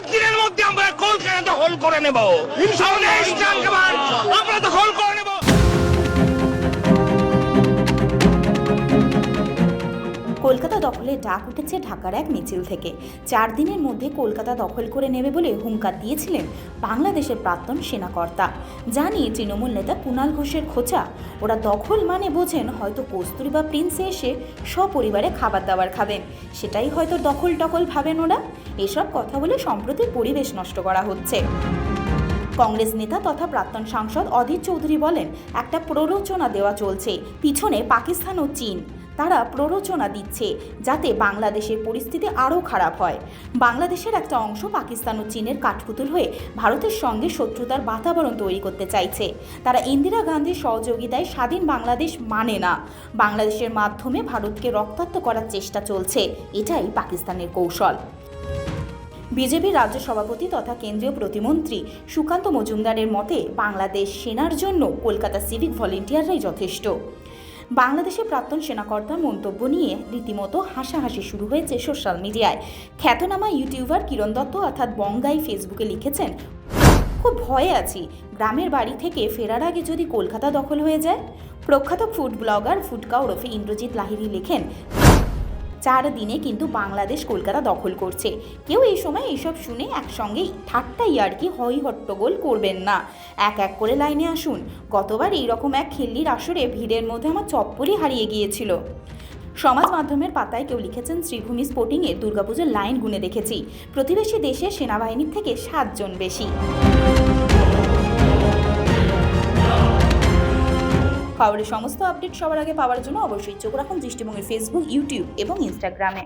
সাত দিনের মধ্যে আমরা কলকাতা দখল করে নেব। আমরা দখল কলকাতা দখলের ডাক উঠেছে ঢাকার এক মিছিল থেকে। চার দিনের মধ্যে কলকাতা দখল করে নেবে বলে হুঙ্কার দিয়েছিলেন বাংলাদেশের প্রাক্তন সেনাকর্তা। জানি তৃণমূল নেতা কুণাল ঘোষের খোঁচা। ওরা দখল মানে বোঝেন হয়তো কস্তুরবা প্রিন্সে এসে সপরিবারে খাবার দাবার খাবেন। সেটাই হয়তো দখল টকল ভাবেন ওরা। এসব কথা বলে সম্প্রতি পরিবেশ নষ্ট করা হচ্ছে। কংগ্রেস নেতা তথা প্রাক্তন সাংসদ অধীর চৌধুরী বলেন, একটা প্ররোচনা দেওয়া চলছে। পিছনে পাকিস্তান ও চীন। তারা প্ররোচনা দিচ্ছে যাতে বাংলাদেশের পরিস্থিতি আরও খারাপ হয়। বাংলাদেশের একটা অংশ পাকিস্তান ও চীনের কাঠপুতুল হয়ে ভারতের সঙ্গে শত্রুতার বাতাবরণ তৈরি করতে চাইছে। তারা ইন্দিরা গান্ধীর সহযোগিতায় স্বাধীন বাংলাদেশ মানে না। বাংলাদেশের মাধ্যমে ভারতকে রক্তাক্ত করার চেষ্টা চলছে। এটাই পাকিস্তানের কৌশল। বিজেপির রাজ্য সভাপতি তথা কেন্দ্রীয় প্রতিমন্ত্রী সুকান্ত মজুমদারের মতে, বাংলাদেশ সেনার জন্য কলকাতা সিভিক ভলেন্টিয়াররাই যথেষ্ট। বাংলাদেশের প্রাক্তন সেনাকর্তার মন্তব্য নিয়ে রীতিমতো হাসাহাসি শুরু হয়েছে সোশ্যাল মিডিয়ায়। খ্যাতনামা ইউটিউবার কিরণ দত্ত অর্থাৎ বঙ্গাই ফেসবুকে লিখেছেন, খুব ভয়ে আছি। গ্রামের বাড়ি থেকে ফেরার আগে যদি কলকাতা দখল হয়ে যায়? প্রখ্যাত ফুড ব্লগার ফুডকা ওরফে ইন্দ্রজিৎ লাহিরি লেখেন চার দিনে কিন্তু বাংলাদেশ কলকাতা দখল করছে। কেউ এই সময় এইসব শুনে একসঙ্গে ঠাট্টা ইয়ার্কি হই হট্টগোল করবেন না। এক এক করে লাইনে আসুন। গতবার এইরকম এক খেল্লির আসরে ভিড়ের মধ্যে আমার চপ্পরই হারিয়ে গিয়েছিল। সমাজ মাধ্যমের পাতায় কেউ লিখেছেন, শ্রীভূমি স্পোর্টিংয়ের দুর্গাপুজোর লাইন গুনে দেখেছি। প্রতিবেশী দেশের সেনাবাহিনীর থেকে সাতজন বেশি। খবরের সমস্ত আপডেট সবার আগে পাওয়ার জন্য অবশ্যই চোখ রাখুন দৃষ্টিভঙ্গির ফেসবুক ইউটিউব এবং ইনস্টাগ্রামে